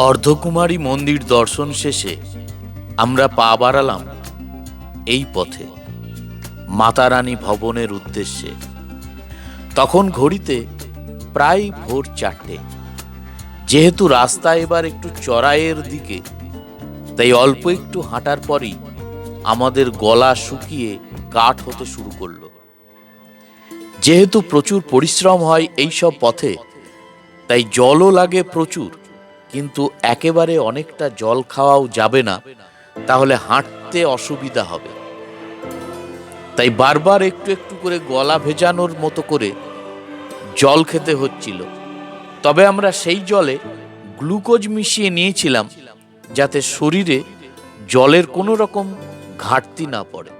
অর্ধকুমারী মন্দির দর্শন শেষে আমরা পা বাড়ালাম এই পথে। মাতারানী ভবনের উদ্দেশ্যে। তখন ঘড়িতে প্রায় ভোর চারটে। যেহেতু রাস্তা এবার একটু চড়াইয়ের দিকে, তাই অল্প একটু হাঁটার পরই আমাদের গলা শুকিয়ে কাঠ হতে শুরু করল। যেহেতু প্রচুর পরিশ্রম হয় এই সব পথে, তাই জলও লাগে প্রচুর। কিন্তু একেবারে অনেকটা জল খাওয়াও যাবে না, তাহলে হাঁটতে অসুবিধা হবে। তাই বারবার একটু একটু করে গলা ভেজানোর মতো করে জল খেতে হচ্ছিল। তবে আমরা সেই জলে গ্লুকোজ মিশিয়ে নিয়েছিলাম, যাতে শরীরে জলের কোনো রকম ঘাটতি না পড়ে।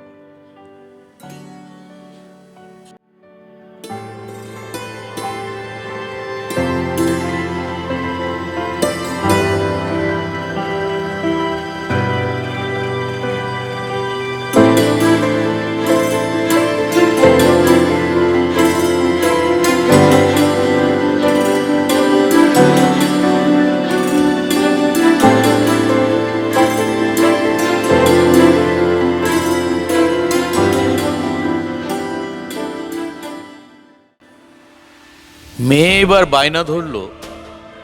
এবার বায়না ধরলো,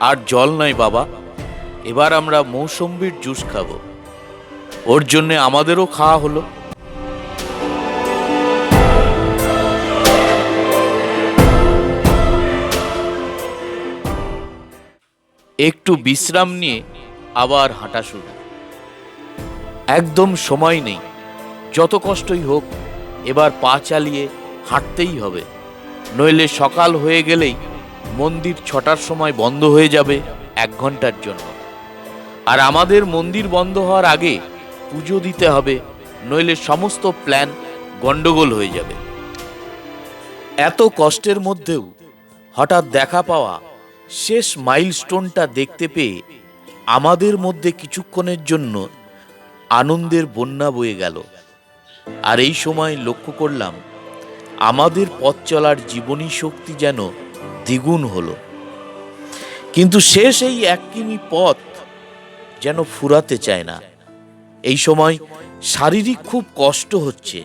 আর জল নাই বাবা, এবার আমরা মৌসম্বির জুস খাব। ওর জন্য আমাদেরও খাওয়া হলো। একটু বিশ্রাম নিয়ে আবার হাঁটা শুরু। একদম সময় নেই, যত কষ্টই হোক, এবার পা চালিয়ে হাঁটতেই হবে। নইলে সকাল হয়ে গেলেই মন্দির ছটার সময় বন্ধ হয়ে যাবে এক ঘণ্টার জন্য। আর আমাদের মন্দির বন্ধ হওয়ার আগে পুজো দিতে হবে, নইলে সমস্ত প্ল্যান গন্ডগোল হয়ে যাবে। এত কষ্টের মধ্যেও হঠাৎ দেখা পাওয়া শেষ মাইলস্টোনটা দেখতে পেয়ে আমাদের মধ্যে কিছুক্ষণের জন্য আনন্দের বন্যা বয়ে গেল। আর এই সময় লক্ষ্য করলাম, আমাদের পথ চলার জীবনী শক্তি যেন দ্বিগুণ হলো। কিন্তু শেষ এই এক কিমি পথ যেন ফুরাতে চায় না। এই সময় শারীরিক খুব কষ্ট হচ্ছে।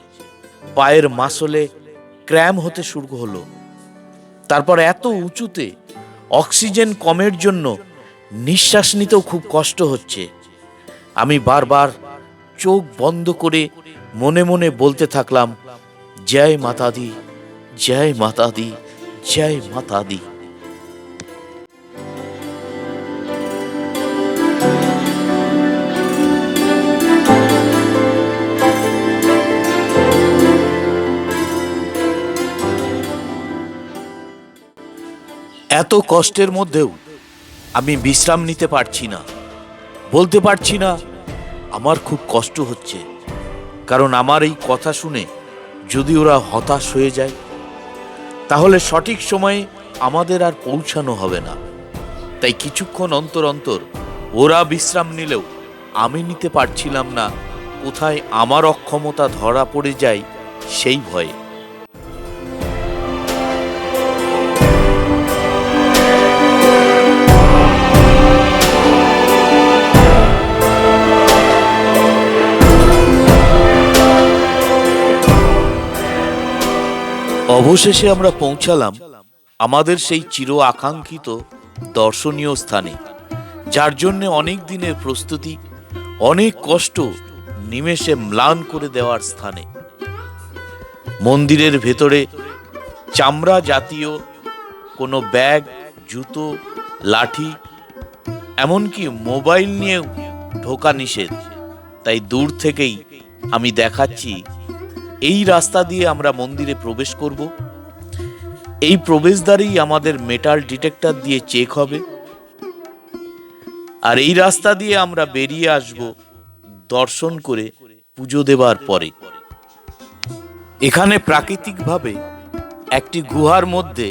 পায়ের মাসলে ক্র্যাম হতে শুরু হলো। তারপর এত উঁচুতে অক্সিজেন কমের জন্য নিঃশ্বাস নিতেও খুব কষ্ট হচ্ছে। আমি বারবার চোখ বন্ধ করে মনে মনে বলতে থাকলাম, জয় মাতা দি জয় মাতা দি জয় মাতা দি। এত কষ্টের মধ্যেও আমি বিশ্রাম নিতে পারছি না। বলতে পারছি না, আমার খুব কষ্ট হচ্ছে। কারণ আমার এই কথা শুনে যদি ওরা হতাশ হয়ে যায় তাহলে সঠিক সময়ে আমাদের আর পৌঁছানো হবে না। তাই কিছুক্ষণ অন্তর অন্তর ওরা বিশ্রাম নিলেও আমি নিতে পারছিলাম না, কোথায় আমার অক্ষমতা ধরা পড়ে যায় সেই ভয়ে। অবশেষে আমরা পৌঁছালাম আমাদের সেই চির আকাঙ্ক্ষিত দর্শনীয় স্থানে, যার জন্য অনেক দিনের প্রস্তুতি, অনেক কষ্ট নিমেষে ম্লান করে দেওয়ার স্থানে। মন্দিরের ভেতরে চামড়া জাতীয় কোনো ব্যাগ, জুতো, লাঠি, এমনকি মোবাইল নিয়েও ঢোকা নিষেধ। তাই দূর থেকেই আমি দেখাচ্ছি এই রাস্তা দিয়ে আমরা মন্দিরে প্রবেশ করব। এই প্রবেশদ্বারেই আমাদের মেটাল ডিটেক্টর দিয়ে চেক হবে। আর এই রাস্তা দিয়ে আমরা বেরিয়ে আসব দর্শন করে পুজো দেবার পরে। এখানে প্রাকৃতিকভাবে একটি গুহার মধ্যে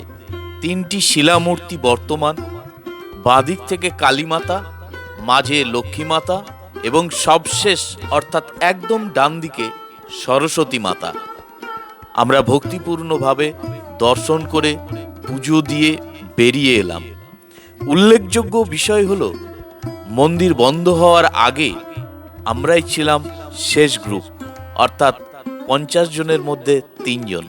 তিনটি শিলামূর্তি বর্তমান। বাঁদিক থেকে কালীমাতা, মাঝে লক্ষ্মীমাতা এবং সবশেষ অর্থাৎ একদম ডান দিকে সরস্বতী মাতা। আমরা ভক্তিপূর্ণভাবে দর্শন করে পুজো দিয়ে বেরিয়ে এলাম। উল্লেখযোগ্য বিষয় হলো, মন্দির বন্ধ হওয়ার আগে আমরাই ছিলাম শেষ গ্রুপ, অর্থাৎ পঞ্চাশ জনের মধ্যে তিনজন।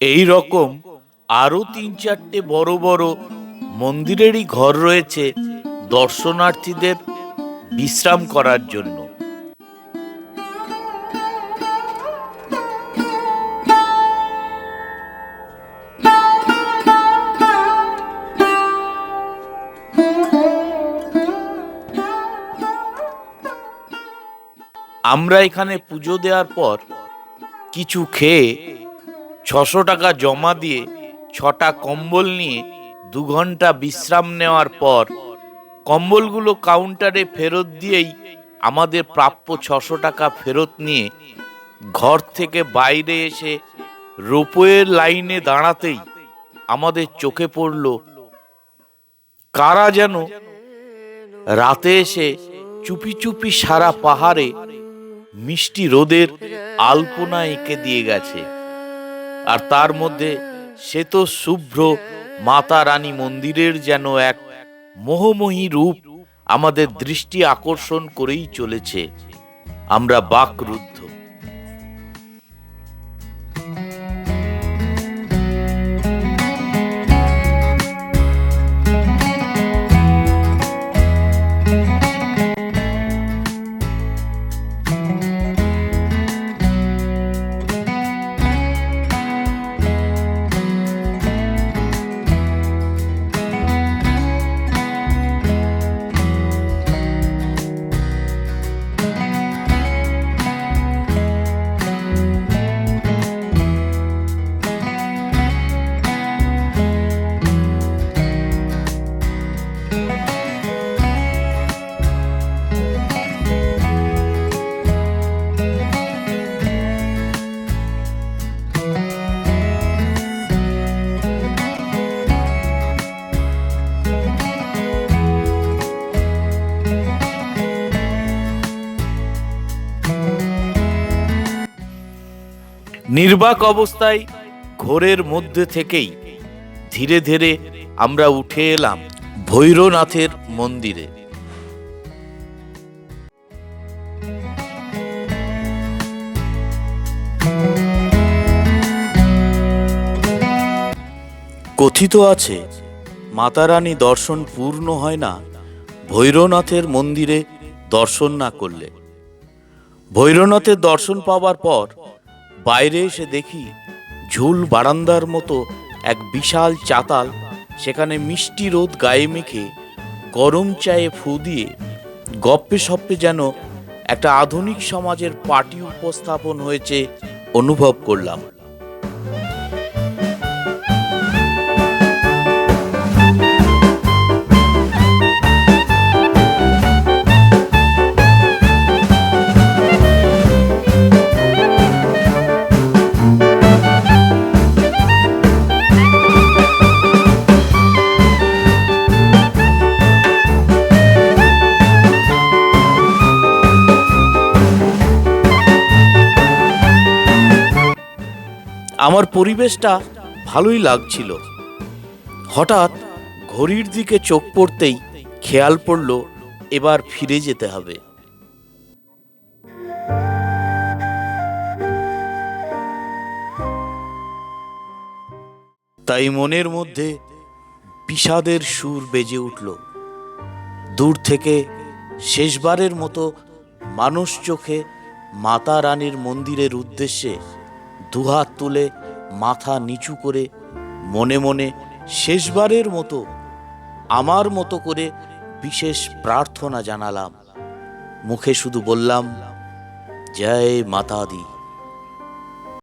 এই রকম আরও তিন চারটে বড় বড় মন্দিরেরই ঘর রয়েছে দর্শনার্থীদের বিশ্রাম করার জন্য। আমরা এখানে পুজো দেওয়ার পর কিছু খেয়ে ছশো টাকা জমা দিয়ে ছটা কম্বল নিয়ে দু ঘণ্টা বিশ্রাম নেওয়ার পর কম্বলগুলো কাউন্টারে ফেরত দিয়েই আমাদের প্রাপ্য ছশো টাকা ফেরত নিয়ে ঘর থেকে বাইরে এসে রোপওয়ের লাইনে দাঁড়াতেই আমাদের চোখে পড়ল, কারা যেন রাতে এসে চুপি চুপি সারা পাহাড়ে মিষ্টি রোদের আলপনা এঁকে দিয়ে গেছে। আর তার মধ্যে সে তো শুভ্র মাতা রানী মন্দিরের যেন এক মোহময়ী রূপ আমাদের দৃষ্টি আকর্ষণ করেই চলেছে। আমরা বাকরুদ্ধ। নির্বাক অবস্থায় ঘোরের মধ্যে থেকেই ধীরে ধীরে আমরা উঠে এলাম ভৈরনাথের মন্দিরে। কথিত আছে, মাতারানী দর্শন পূর্ণ হয় না ভৈরনাথের মন্দিরে দর্শন না করলে। ভৈরনাথের দর্শন পাওয়ার পর বাইরে এসে দেখি ঝুল বারান্দার মতো এক বিশাল চাতাল সেখানে মিষ্টি রোদ গায়ে মেখে গরম চায়ে ফু দিয়ে গপ্পে সপ্পে যেন একটা আধুনিক সমাজের পার্টি উপস্থাপন হয়েছে অনুভব করলাম। আমার পরিবেশটা ভালোই লাগছিল। হঠাৎ ঘড়ির দিকে চোখ পড়তেই খেয়াল পড়ল, এবার ফিরে যেতে হবে। তাই মনের মধ্যে বিষাদের সুর বেজে উঠল। দূর থেকে শেষবারের মতো মানুষ চোখে মাতা রানীর মন্দিরের উদ্দেশ্যে দুহাত তুলে মাথা নিচু করে মনে মনে শেষবারের মতো আমার মতো করে বিশেষ প্রার্থনা জানালাম। মুখে শুধু বললাম, জয় মাতা দি